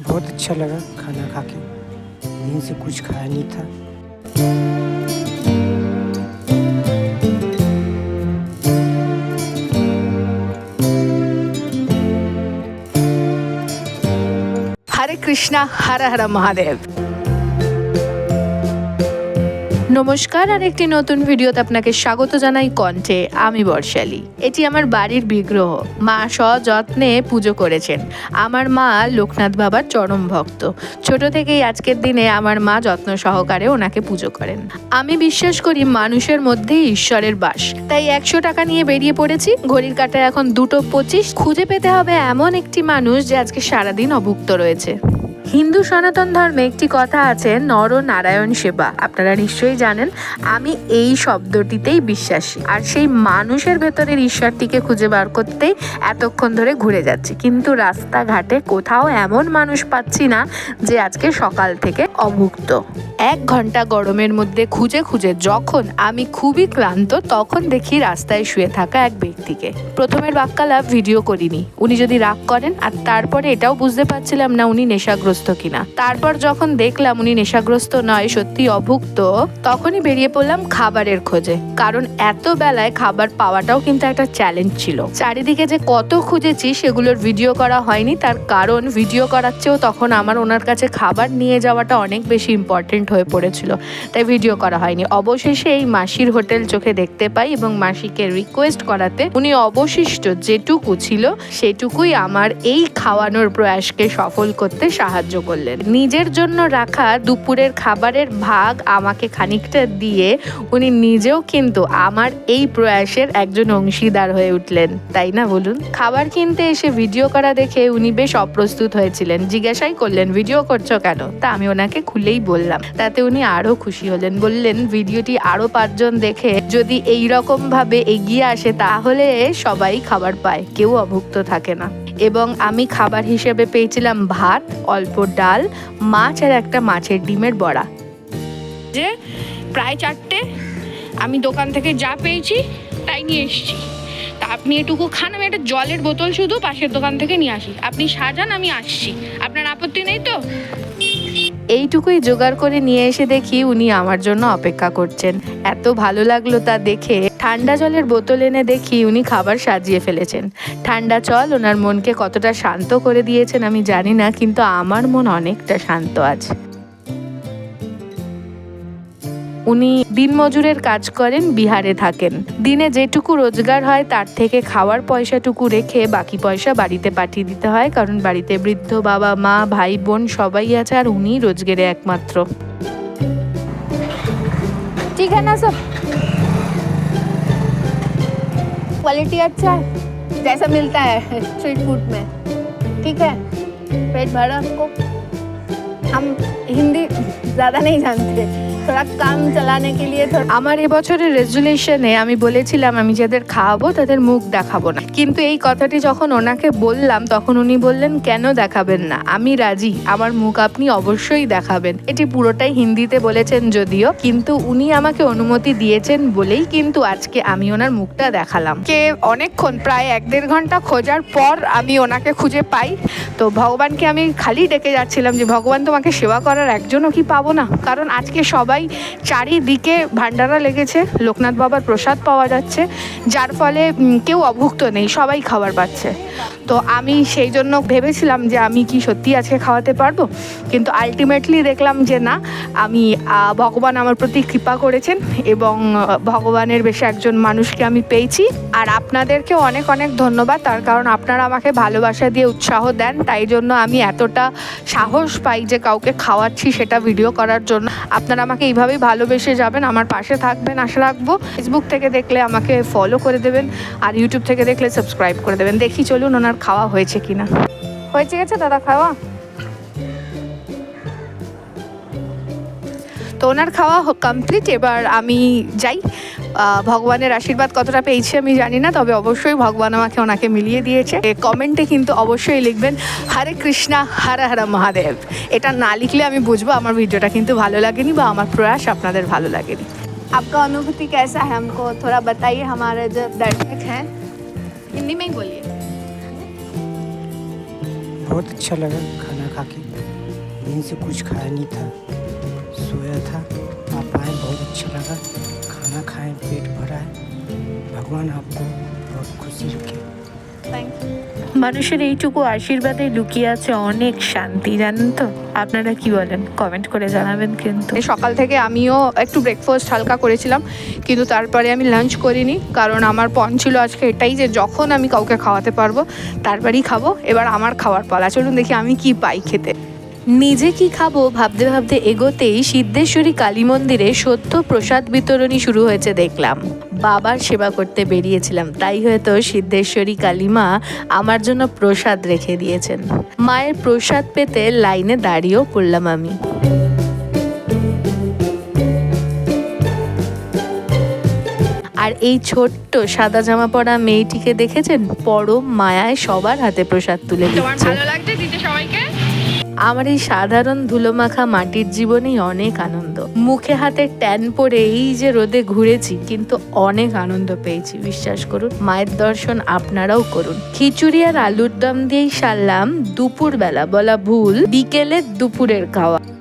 बहुत अच्छा लगा खाना खा के दिन से कुछ खाया नहीं था। हरे कृष्णा, हर हर महादेव। নমস্কার আর একটি নতুন ভিডিওতে আপনাকে স্বাগত জানাই কণ্ঠে। আমি বর্ষালী। এটি আমার বাড়ির বিগ্রহ। মা সযত্নে পুজো করেছেন। আমার মা লোকনাথ বাবার চরম ভক্ত। ছোট থেকেই আজকের দিনে আমার মা যত্ন সহকারে ওনাকে পুজো করেন। আমি বিশ্বাস করি মানুষের মধ্যেই ঈশ্বরের বাস। তাই একশো টাকা নিয়ে বেরিয়ে পড়েছি। ঘড়ির কাটায় এখন দুটো পঁচিশ। খুঁজে পেতে হবে এমন একটি মানুষ যে আজকে সারাদিন অভুক্ত রয়েছে। হিন্দু সনাতন ধর্মে একটি কথা আছে, নর নারায়ণ সেবা। আপনারা নিশ্চয়ই জানেন, আমি এই শব্দটিতেই বিশ্বাসী। আর সেই মানুষের ভেতরের ঈশ্বরটিকে খুঁজে বার করতেই এতক্ষণ ধরে ঘুরে যাচ্ছি। কিন্তু রাস্তাঘাটে কোথাও এমন মানুষ পাচ্ছি না যে আজকে সকাল থেকে অভুক্ত এক ঘণ্টা গরমের মধ্যে খুঁজে খুঁজে যখন আমি খুবই ক্লান্ত, তখন দেখি রাস্তায় শুয়ে থাকা এক ব্যক্তিকে। প্রথমের বাক্যালাপ ভিডিও করিনি। উনি যদি রাগ করেন, আর তারপরে এটাও বুঝতে পারছিলাম না উনি নেশাগ্রস্ত। কিনা। তারপর যখন দেখলাম উনি নেশাগ্রস্ত নয়, সত্যি অভুক্ত, তখনই বেরিয়ে পড়লাম খাবারের খোঁজে। কারণ এত বেলায় খাবার পাওয়াটাও কিন্তু একটা চ্যালেঞ্জ ছিল। চারিদিকে যে কত খুঁজেছি, সেগুলোর ভিডিও করা হয়নি। তার কারণ ভিডিও করার চেয়েও তখন আমার ওনার কাছে খাবার নিয়ে যাওয়াটা অনেক বেশি ইম্পর্টেন্ট হয়ে পড়েছিল। তাই ভিডিও করা হয়নি। অবশেষে এই মাসির হোটেল চোখে দেখতে পাই এবং মাসিকে রিকোয়েস্ট করাতে উনি অবশিষ্ট যেটুকু ছিল, সেটুকুই আমার এই খাওয়ানোর প্রয়াসকে সফল করতে সাহায্য করলেন। নিজের জন্য রাখা দুপুরের খাবারের ভাগ আমাকে খানিকটা দিয়ে উনি নিজেও কিন্তু আমার এই প্রয়াসের একজন অংশীদার হয়ে উঠলেন, তাই না বলুন? খাবার কিনতে এসে ভিডিও করা দেখে উনি বেশ অপ্রস্তুত হয়েছিলেন। জিজ্ঞাসাই করলেন, ভিডিও করছ কেন? তা আমি ওনাকে খুলেই বললাম। তাতে উনি আরও খুশি হলেন, বললেন, ভিডিওটি আরও পাঁচজন দেখে যদি এই রকম ভাবে এগিয়ে আসে, তাহলে সবাই খাবার পায়, কেউ অভুক্ত থাকে না। এবং আমি খাবার হিসেবে পেয়েছিলাম ভাত, অল্প ডাল, মাছ আর একটা মাছের ডিমের বড়া। যে প্রায় চারটে, আমি দোকান থেকে যা পেয়েছি, তাই নিয়ে এসেছি। তা আপনি এটুকু খান, আমি একটা জলের বোতল শুধু পাশের দোকান থেকে নিয়ে আসি। আপনি সাজান, আমি আসছি। আপনার আপত্তি নেই তো? এইটুকুই জোগাড় করে নিয়ে এসে দেখি উনি আমার জন্য অপেক্ষা করছেন। এত ভালো লাগল তা দেখে ঠান্ডা জলের বোতল এনে দেখি উনি খাবার সাজিয়ে ফেলেছেন। ঠান্ডা জল ওনার মনকে কতটা শান্ত করে দিয়েছেন আমি জানি না, কিন্তু আমার মন অনেকটা শান্ত আছে। উনি দিনমজুরের কাজ করেন বিহারে থাকেন দিনে যেটুকু রোজগার হয় তার থেকে খাওয়ার পয়সাটুকু রেখে বাকি পয়সা বাড়িতে পাঠিয়ে দিতে হয় কারণ বাড়িতে বৃদ্ধ বাবা মা ভাই বোন সবাই আছে আর উনি রোজগারে একমাত্র ठीक है ना सब क्वालिटी अच्छा है जैसा मिलता है स्ट्रीट फूड में ठीक है पेट भरा आपको हम हिंदी ज़्यादा नहीं जानते थोड़ा काम चलाने के लिए थोड़ा আমার এবছরের রেজুলেশনে আমি বলেছিলাম আমি যাদের খাওয়াবো তাদের মুখ দেখাবো না কিন্তু এই কথাটি যখন ওনাকে বললাম তখন উনি বললেন কেন দেখাবেন না আমি রাজি আমার মুখ আপনি অবশ্যই দেখাবেন এটি পুরোটাই হিন্দিতে বলেছেন যদিও কিন্তু উনি আমাকে অনুমতি দিয়েছেন বলেই কিন্তু আজকে আমি ওনার মুখটা দেখালাম কে অনেকক্ষণ প্রায় এক দেড় ঘন্টা খোঁজার পর আমি ওনাকে খুঁজে পাই তো ভগবানকে আমি খালি ডেকে যাচ্ছিলাম যে ভগবান তোমাকে সেবা করার একজনও কি পাবো না কারণ আজকে সবাই চারিদিকে ভান্ডারা লেগেছে, লোকনাথ বাবার প্রসাদ পাওয়া যাচ্ছে, যার ফলে কেউ অভুক্ত নেই, সবাই খাবার পাচ্ছে। তো আমি সেই জন্য ভেবেছিলাম যে আমি কি সত্যি আজকে খাওয়াতে পারব? কিন্তু আলটিমেটলি দেখলাম যে না, আমি ভগবান আমার প্রতি কৃপা করেছেন এবং ভগবানের বেশি একজন মানুষকে আমি পেয়েছি। আর আপনাদেরকেও অনেক অনেক ধন্যবাদ। তার কারণ আপনারা আমাকে ভালোবাসা দিয়ে উৎসাহ দেন। তাই জন্য আমি এতটা সাহস পাই যে কাউকে খাওয়াচ্ছি সেটা ভিডিও করার জন্য। আপনারা আমাকে এইভাবেই ভালোবেসে যাবেন, আমার পাশে থাকবেন, আশা রাখব। ফেসবুক থেকে দেখলে আমাকে ফলো করে দেবেন, আর ইউটিউব থেকে দেখলে সাবস্ক্রাইব করে দেবেন। দেখি, চলুন ওনার খাওয়া হয়েছে কিনা হয়েছে গেছে দাদা খাওয়া তো ওনার খাওয়া কমপ্লিট এবার আমি যাই আহ, ভগবানের আশীর্বাদ কতটা পেয়েছি আমি জানি না তবে অবশ্যই ভগবান আমাকে ওনাকে মিলিয়ে দিয়েছে কমেন্টে কিন্তু অবশ্যই লিখবেন হরে কৃষ্ণা হর হর মহাদেব এটা না লিখলে আমি বুঝবো আমার ভিডিওটা কিন্তু ভালো লাগেনি বা আমার প্রয়াস আপনাদের ভালো লাগেনি आपका अनुभूति कैसा है हमको थोड़ा बताइए हमारे जो दर्शक हैं हिंदी में ही बोलिए बहुत अच्छा लगा खाना खा के दिन से कुछ खाया नहीं था। सोया था। आप आए, बहुत अच्छा लगा। खाना खाएँ, पेट भरा है। भगवान आपको बहुत खुशी रखे। মানুষের এইটুকু আশীর্বাদে লুকিয়ে আছে অনেক শান্তি, জানেন তো? আপনারা কি বলেন? কমেন্ট করে জানাবেন কিন্তু। সকাল থেকে আমিও একটু ব্রেকফাস্ট হালকা করেছিলাম, কিন্তু তারপরে আমি লাঞ্চ করিনি, কারণ আমার পণ ছিল আজকে এটাই যে যখন আমি কাউকে খাওয়াতে পারব, তারপরেই খাব। এবার আমার খাওয়ার পালা। চলুন দেখি আমি কি পাই খেতে। নিজে কি খাব ভাবতে ভাবতে এগোতেই সিদ্ধেশ্বরী কালী মন্দিরে সত্য প্রসাদ বিতরণী শুরু হয়েছে দেখলাম। বাবার সেবা করতে বেরিয়েছিলাম তাই হয়তো সিদ্ধেশ্বরী কালীমা আমার জন্য প্রসাদ রেখে দিয়েছেন। মায়ের প্রসাদ পেতে লাইনে দাঁড়িয়েও পড়লাম আমি। আর এই ছোট্ট সাদা জামা পরা মেয়েটিকে দেখেছেন? পরম মায়ায় সবার হাতে প্রসাদ তুলে দিচ্ছে। ভালো লাগছে দিতে সবাইকে? আমার এই সাধারণ ধুলোমাখা মাটির জীবনেই অনেক আনন্দ। মুখে হাতে ট্যান পরে এই যে রোদে ঘুরেছি, কিন্তু অনেক আনন্দ পেয়েছি, বিশ্বাস করুন। মায়ের দর্শন আপনারাও করুন। খিচুড়ি আর আলুর দম দিয়েই সারলাম দুপুর বেলা বলা ভুল বিকেলে দুপুরের খাওয়া।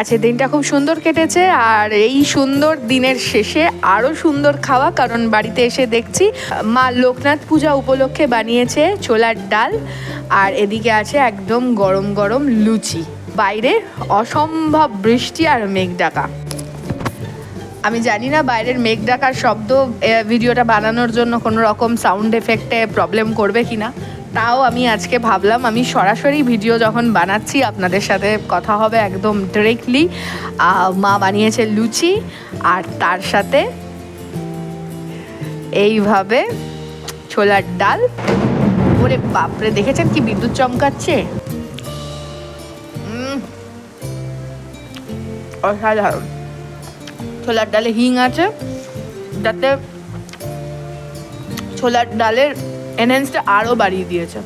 আচ্ছা দিনটা খুব সুন্দর কেটেছে আর এই সুন্দর দিনের শেষে আরও সুন্দর খাওয়া, কারণ বাড়িতে এসে দেখছি মা লোকনাথ পূজা উপলক্ষে বানিয়েছে ছোলার ডাল আর এদিকে আছে একদম গরম গরম লুচি। বাইরে অসম্ভব বৃষ্টি আর মেঘ ডাকা। আমি জানি না বাইরের মেঘ ডাকার শব্দ ভিডিওটা বানানোর জন্য কোনো রকম সাউন্ড এফেক্টে প্রবলেম করবে কি না তাও আমি আজকে ভাবলাম, আমি সরাসরি ভিডিও যখন বানাচ্ছি, আপনাদের সাথে কথা হবে একদম ডিরেক্টলি মা বানিয়েছে লুচি, আর তার সাথে এইভাবে ছোলার ডাল। ওরে বাপরে, দেখেছেন কি বিদ্যুৎ চমকাচ্ছে? অসাধারণ। ছোলার ডালে হিং আছে, যাতে ছোলার ডালের এনহ্যান্সটা আরও বাড়িয়ে দিয়েছে।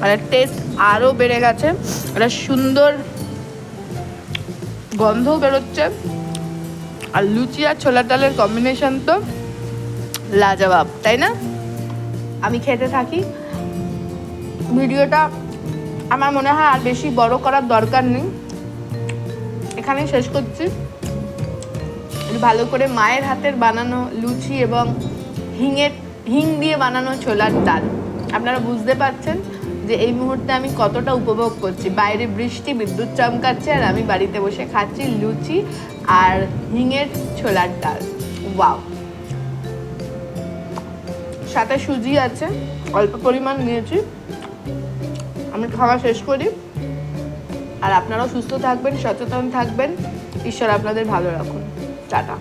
মানে টেস্ট আরও বেড়ে গেছে। একটা সুন্দর গন্ধও বেরোচ্ছে। আর লুচি আর ছোলার ডালের কম্বিনেশন তো লাজবাব, তাই না? আমি খেতে থাকি। ভিডিওটা আমার মনে হয় আর বেশি বড় করার দরকার নেই। এখানেই শেষ করছি। ভালো করে মায়ের হাতের বানানো লুচি এবং হিঙের হিং দিয়ে বানানো ছোলার ডাল। আপনারা বুঝতে পারছেন যে এই মুহূর্তে আমি কতটা উপভোগ করছি। বাইরে বৃষ্টি, বিদ্যুৎ চমকাচ্ছে, আর আমি বাড়িতে বসে খাচ্ছি লুচি আর হিঙের ছোলার ডাল। ওয়াও! সাথে সুজি আছে, অল্প পরিমাণ নিয়েছি। আমি খাওয়া শেষ করি। আর আপনারাও সুস্থ থাকবেন, সচেতন থাকবেন। ঈশ্বর আপনাদের ভালো রাখুন। টাটা।